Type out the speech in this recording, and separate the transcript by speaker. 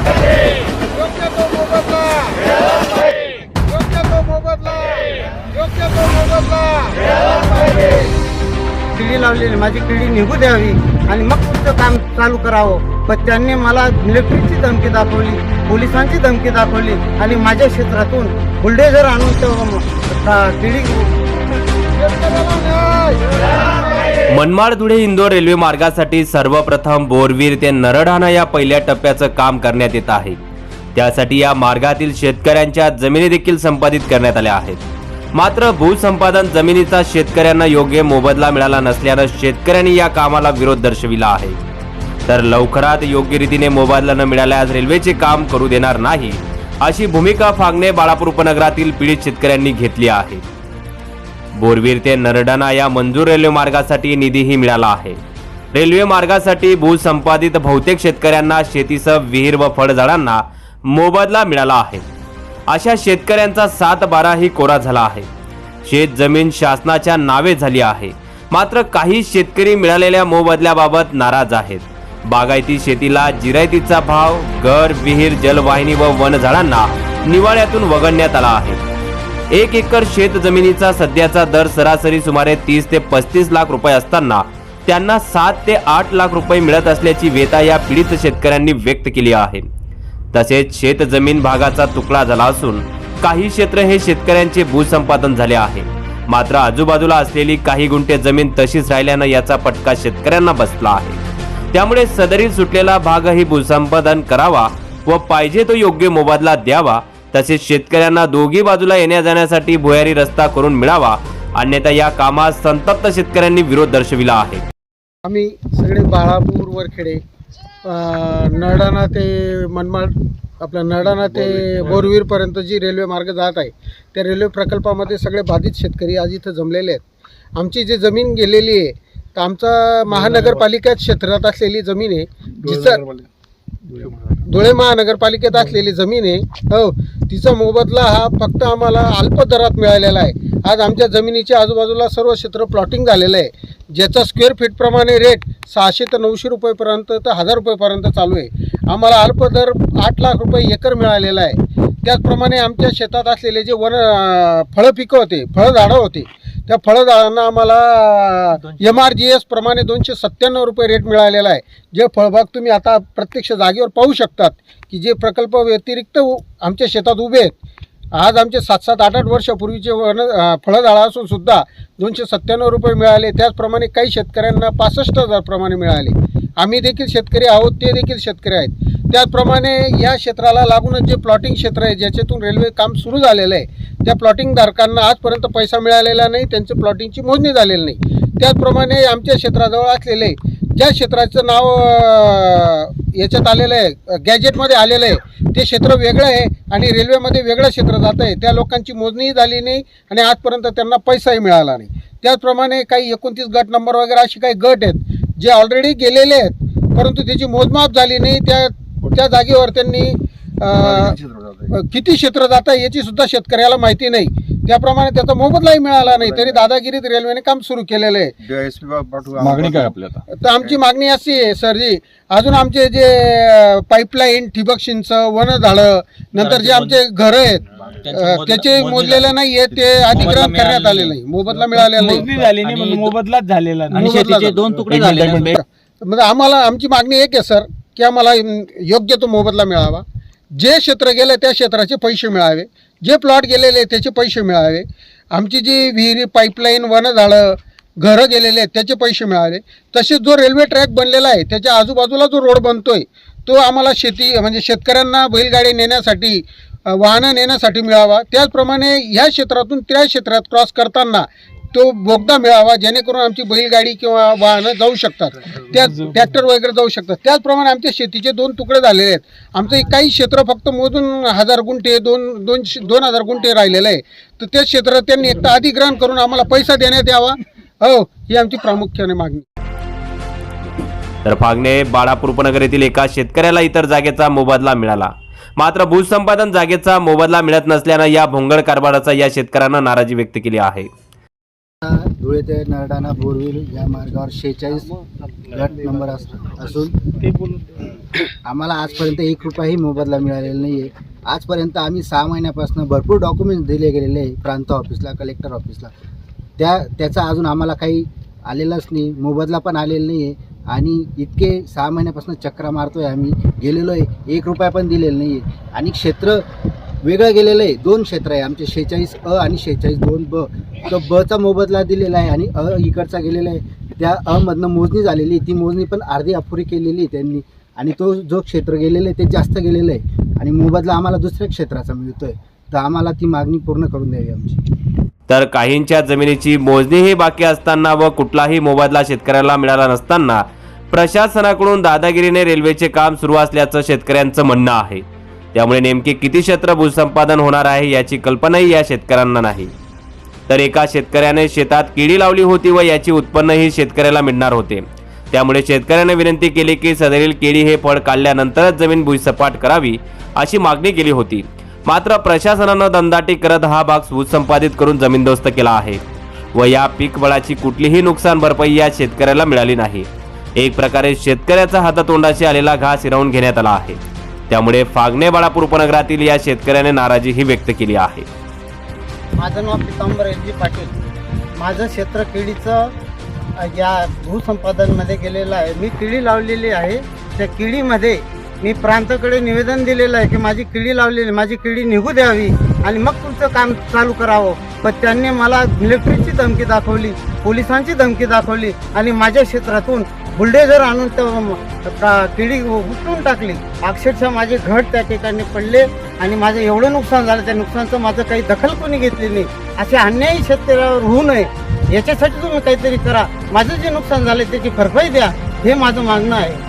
Speaker 1: योग्य तो मोबदला योग्य तो मोबदला योग्य तो मोबदला
Speaker 2: किडी लावलेली माझी किडी निघू द्यावी आणि मग पुढचं काम चालू करावं. पण त्यांनी मला मिलिटरीची धमकी दाखवली पोलिसांची धमकी दाखवली आणि माझ्या क्षेत्रातून बुलडेझर आणून तो अं, किडी
Speaker 3: मनमाड धुळे इंदोर रेल्वे मार्गासाठी सर्वप्रथम बोरवीर ते नरढाणा या पहिल्या टप्प्याचं काम करण्यात येत आहे. त्यासाठी या मार्गातील शेतकऱ्यांच्या जमिनी देखील संपादित करण्यात आल्या आहेत. मात्र भूसंपादन जमिनीचा शेतकऱ्यांना योग्य मोबदला मिळाला नसल्यानं शेतकऱ्यांनी या कामाला विरोध दर्शविला आहे. तर लवकरात योग्य रीतीने मोबदला न मिळाल्यास रेल्वेचे काम करू देणार नाही अशी भूमिका फागणे बाळापूर उपनगरातील पीडित शेतकऱ्यांनी घेतली आहे. बोरवीर ते नरडाणा या मंजूर रेल्वे मार्गासाठी निधीही मिळाला आहे. रेल्वे मार्गासाठी भूसंपादित बहुतेक शेतकऱ्यांना शेतीसह विहीर व फळझाडांना मोबदला मिळाला आहे. अशा शेतकऱ्यांचा सात बाराही कोरा झाला आहे. शेत जमीन शासनाच्या नावे झाली आहे. मात्र काही शेतकरी मिळालेल्या मोबदल्याबाबत नाराज आहेत. बागायती शेतीला जिरायतीचा भाव घर विहीर जलवाहिनी व वनझाडांना निवाळ्यातून वगळण्यात आला आहे. एक एकर शेत जमिनीचा सध्याचा दर सरासरी सुमारे तीस ते पस्तीस लाख रुपये असताना त्यांना सात ते आठ लाख रुपये मिळत असल्याची वेता या पीडित शेतकऱ्यांनी व्यक्त केली आहे. तसेच शेत जमीन भागाचा तुकडा झाला असून काही क्षेत्र हे शेतकऱ्यांचे भूसंपादन झाले आहे. मात्र आजूबाजूला असलेली काही गुंठे जमीन तशीच राहिल्यानं याचा फटका शेतकऱ्यांना बसला आहे. त्यामुळे सदरील सुटलेला भागही भूसंपादन करावा व पाहिजे तो योग्य मोबदला द्यावा तसेच शेतकऱ्यांना दोघी बाजूला येण्या जाण्यासाठी भुयारी रस्ता करून मिळावा अन्यथा या कामास संतप्त शेतकऱ्यांनी विरोध दर्शविला आहे.
Speaker 1: आम्ही सगळे बाळापूर वरखेडे नरडाणा ते मनमाड आपल्या नरडाणा ते बोरवीरपर्यंत जी रेल्वे मार्ग जात आहे त्या रेल्वे प्रकल्पामध्ये सगळे बाधित शेतकरी आज इथं जमलेले आहेत. आमची जी जमीन गेलेली आहे तर आमचा महानगरपालिका क्षेत्रात असलेली जमीन आहे जिचं धुळे महानगरपालिकेत असलेली जमीन आहे. हो तिचा मोबदला हा फक्त आम्हाला अल्प दरात मिळालेला आहे. आज आमच्या जमिनीच्या आजूबाजूला सर्व क्षेत्र प्लॉटिंग झालेलं आहे. ज्याचा स्क्वेअर फीटप्रमाणे रेट सहाशे ते नऊशे रुपयेपर्यंत तर हजार रुपयेपर्यंत चालू आहे. आम्हाला अल्प दर आठ लाख रुपये एकर मिळालेला आहे. त्याचप्रमाणे आमच्या शेतात असलेले जे वन फळं पिकं होते फळझाडं होते त्या फळझाडांना आम्हाला एम आर जी एस प्रमाणे दोनशे सत्त्याण्णव रुपये रेट मिळालेला आहे. जे फळबाग तुम्ही आता प्रत्यक्ष जागेवर पाहू शकतात की जे प्रकल्प व्यतिरिक्त उ- आमच्या शेतात उभे आहेत. आज आमचे सात सात आठ आठ वर्षापूर्वीचे वन फळझाडं असून सुद्धा दोनशे सत्त्याण्णव रुपये मिळाले. त्याचप्रमाणे काही शेतकऱ्यांना पासष्ट हजार प्रमाणे मिळाले. आम्ही देखील शेतकरी आहोत ते देखील शेतकरी आहेत. त्याचप्रमाणे या क्षेत्राला लागूनच जे प्लॉटिंग क्षेत्र आहे ज्याच्यातून रेल्वे काम सुरू झालेलं आहे त्या प्लॉटिंग धारकांना आजपर्यंत पैसा मिळालेला नाही त्यांचं प्लॉटिंगची मोजणी झालेली नाही. त्याचप्रमाणे आमच्या क्षेत्राजवळ असलेले ज्या क्षेत्राचं नाव याच्यात आलेलं आहे गॅजेटमध्ये आलेलं आहे ते क्षेत्र वेगळं आहे आणि रेल्वेमध्ये वेगळं क्षेत्र जातं आहे त्या लोकांची मोजणीही झाली नाही आणि आजपर्यंत त्यांना पैसाही मिळाला नाही. त्याचप्रमाणे काही एकोणतीस गट नंबर वगैरे असे काही गट आहेत जे ऑलरेडी गेलेले आहेत परंतु त्याची मोजमाप झाली नाही त्या त्या जागेवर त्यांनी किती क्षेत्र जात आहे याची सुद्धा शेतकऱ्याला माहिती नाही. त्याप्रमाणे त्याचा मोबदलाही मिळाला नाही. तरी दादागिरीत रेल्वेने काम सुरू केलेलं आहे.
Speaker 4: मागणी काय आपली आता?
Speaker 1: तर आमची मागणी अशी आहे सरजी. अजून आमचे जे पाईपलाईन ठिबक सिंच वन झाडं नंतर जे आमचे घर आहेत त्याचे मोजलेलं नाही आहे ते अधिग्रहण करण्यात आलेलं नाही. मोबदला मिळालेला नाही.
Speaker 5: मोबदलाच झालेला नाही.
Speaker 6: दोन तुकडे झाले.
Speaker 1: म्हणजे आम्हाला आमची मागणी एक आहे सर. की आम्हाला योग्य तो मोबदला मिळावा. जे क्षेत्र गेलं त्या क्षेत्राचे पैसे मिळावे. जे प्लॉट गेलेले त्याचे पैसे मिळावे. आमची जी विहिरी पाईपलाईन वन झाडं घरं गेलेले आहेत त्याचे पैसे मिळावे. तसेच जो रेल्वे ट्रॅक बनलेला आहे त्याच्या आजूबाजूला जो रोड बनतोय तो आम्हाला शेती म्हणजे शेतकऱ्यांना बैलगाडी नेण्यासाठी वाहनं नेण्यासाठी मिळावा. त्याचप्रमाणे ह्या क्षेत्रातून त्या क्षेत्रात क्रॉस करताना तो बोगदा मिळावा जेणेकरून आमची बैलगाडी किंवा वाहनं जाऊ शकतात. त्या ट्रॅक्टर वगैरे जाऊ शकतात. त्याचप्रमाणे आमच्या शेतीचे दोन तुकडे झालेले आहेत. आमचं काही क्षेत्र फक्त मोजून हजार गुंठे दोन दोन दोन हजार गुंठे राहिलेलं आहे. तर त्या क्षेत्रात त्यांनी एकदा अधिग्रहण करून आम्हाला पैसा देण्यात यावा. हो ही आमची प्रामुख्याने मागणी.
Speaker 3: तर फागणे बाळापूर उपनगर येथील एका शेतकऱ्याला इतर जागेचा मोबदला मिळाला. मात्र भूसंपादन जागेचा मोबदला मिळत नसल्यानं या भोंगळ कारभाराचा या शेतकऱ्यांना नाराजी व्यक्त केली आहे.
Speaker 6: धुळे ते नरडाणा बोरविल या मार्गावर शेहेचाळीस गट नंबर असून आम्हाला आजपर्यंत एक रुपयाही मोबदला मिळालेला नाही आहे आजपर्यंत आम्ही सहा महिन्यापासून भरपूर डॉक्युमेंट्स दिले गेलेले आहे प्रांत ऑफिसला कलेक्टर ऑफिसला. त्या त्याचा अजून आम्हाला काही आलेलाच नाही मोबदला पण आलेला नाही आहे आणि इतके सहा महिन्यापासून चक्रा मारतोय आम्ही गेलेलो आहे एक रुपया पण दिलेला नाही आहे आणि क्षेत्र वेगळं गेलेलं आहे. दोन क्षेत्र आहे. आमचे शेहेचाळीस अ आणि शेहेचाळीस दोन ब. तर बचा मोबदला दिलेला आहे आणि अ इकडचा गेलेला आहे. त्या अमधनं मोजणी झालेली ती मोजणी पण अर्धी अपुरी केलेली आहे त्यांनी. आणि तो जो क्षेत्र गेलेलं आहे ते जास्त गेलेलं आहे. आणि मोबदला आम्हाला दुसऱ्या क्षेत्राचा मिळतो आहे तर आम्हाला ती मागणी पूर्ण करून द्यावी आमची.
Speaker 3: तर काहींच्या जमिनीची मोजणीही बाकी असताना व कुठलाही मोबदला शेतकऱ्याला मिळाला नसताना प्रशासनाकडून दादागिरीने रेल्वेचे काम सुरू असल्याचं शेतकऱ्यांचं म्हणणं आहे. त्यामुळे नेमके किती क्षेत्र भूसंपादन होणार आहे याची कल्पनाही या शेतकऱ्यांना नाही. तर एका शेतकऱ्याने शेतात केळी लावली होती व याची उत्पन्नही शेतकऱ्याला मिळणार होते. त्यामुळे शेतकऱ्याने विनंती केली की सदरील केळी हे फळ काढल्यानंतरच जमीन भुईसपाट करावी अशी मागणी केली होती. मात्र प्रशासनानं दंदाटी करत हा भाग भूसंपादित करून जमीनदोस्त केला आहे व या पीक बळाची कुठलीही नुकसान भरपाई या शेतकऱ्याला मिळाली नाही. एक प्रकारे शेतकऱ्याचा हातातोंडाशी आलेला घास हिरावून घेण्यात आला आहे. त्यामुळे फागणे बाळापूर उपनगरातील या शेतकऱ्याने नाराजीही व्यक्त केली आहे.
Speaker 2: माझं नाव पितांबर एल जी पाटील. माझं क्षेत्र केळीचं या भूसंपादनमध्ये गेलेलं आहे. मी केळी लावलेली आहे. त्या केळीमध्ये मी प्रांताकडे निवेदन दिलेलं आहे की माझी केळी लावलेली माझी केळी निघू द्यावी आणि मग तुमचं काम चालू करावं. पण त्यांनी मला मिलिटरीची धमकी दाखवली पोलिसांची धमकी दाखवली आणि माझ्या क्षेत्रातून बुलडेझर आणून तर केळी उचलून टाकली. अक्षरशः माझे घट त्या ठिकाणी पडले आणि माझं एवढं नुकसान झालं त्या नुकसानचं माझं काही दखल कोणी घेतली नाही. असे अन्यायी शेतकऱ्यावर होऊ नये. याच्यासाठी तुम्ही काहीतरी करा. माझं जे नुकसान झालं त्याची भरपाई द्या हे माझं मागणं आहे.